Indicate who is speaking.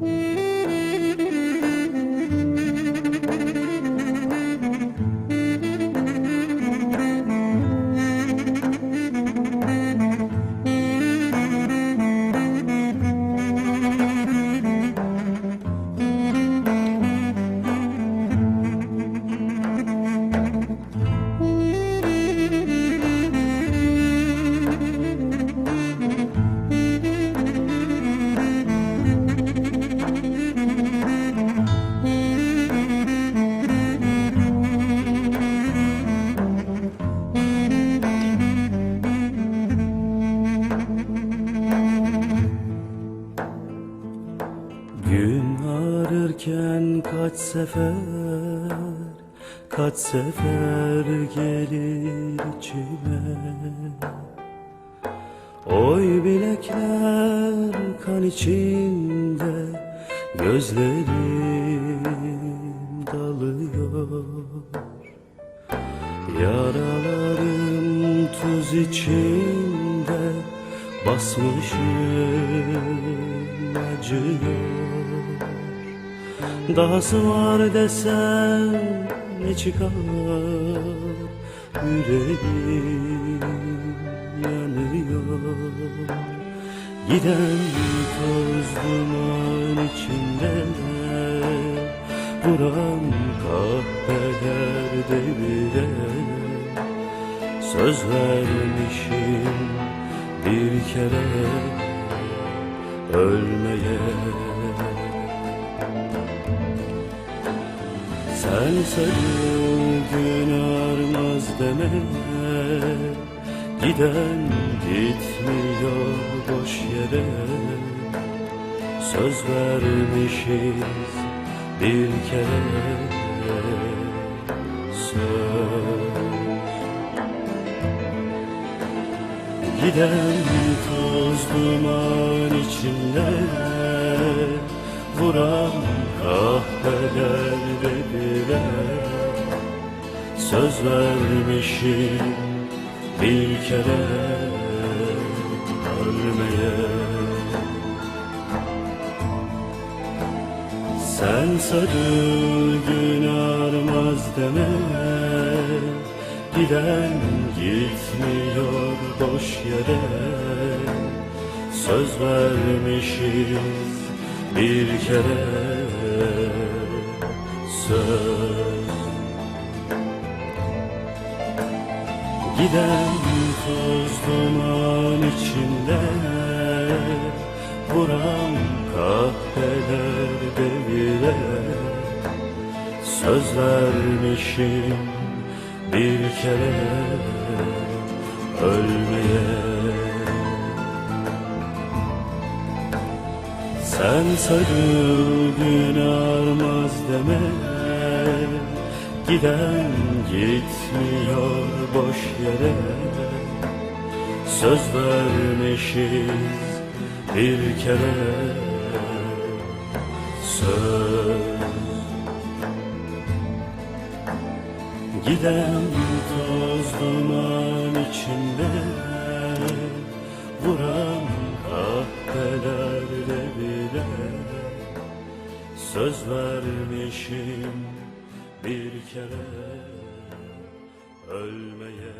Speaker 1: Mm-hmm. Gün ağrırken kaç sefer Kaç sefer gelir içime? Oy bilekler kan içinde Gözlerim dalıyor. Yaralarım tuz içinde basmışım acıyor Dahası var desem ne çıkar Yüreğim yanıyor. Giden toz duman içinde Vuran kahveler devire. Söz vermişim bir kere ölmeye Sen sarıl gün armaz deme. Giden gitmiyor boş yere. Söz vermişiz bir kere. Söz. Giden toz duman içinde Söz vermişim bir kere ölmeye. Sen sarıl gün armaz deme Giden gitmiyor boş yere. Söz vermişiz bir kere Söz Giden toz duman içinde Vuran kahveler devire Söz vermişim bir kere ölmeye. Sen sarıl gün armaz deme Giden gitmiyor boş yere. Söz vermişiz bir kere. Söz. Giden toz duman içinde Vuran kahvelerde bile Söz vermişim bir kere ölmeye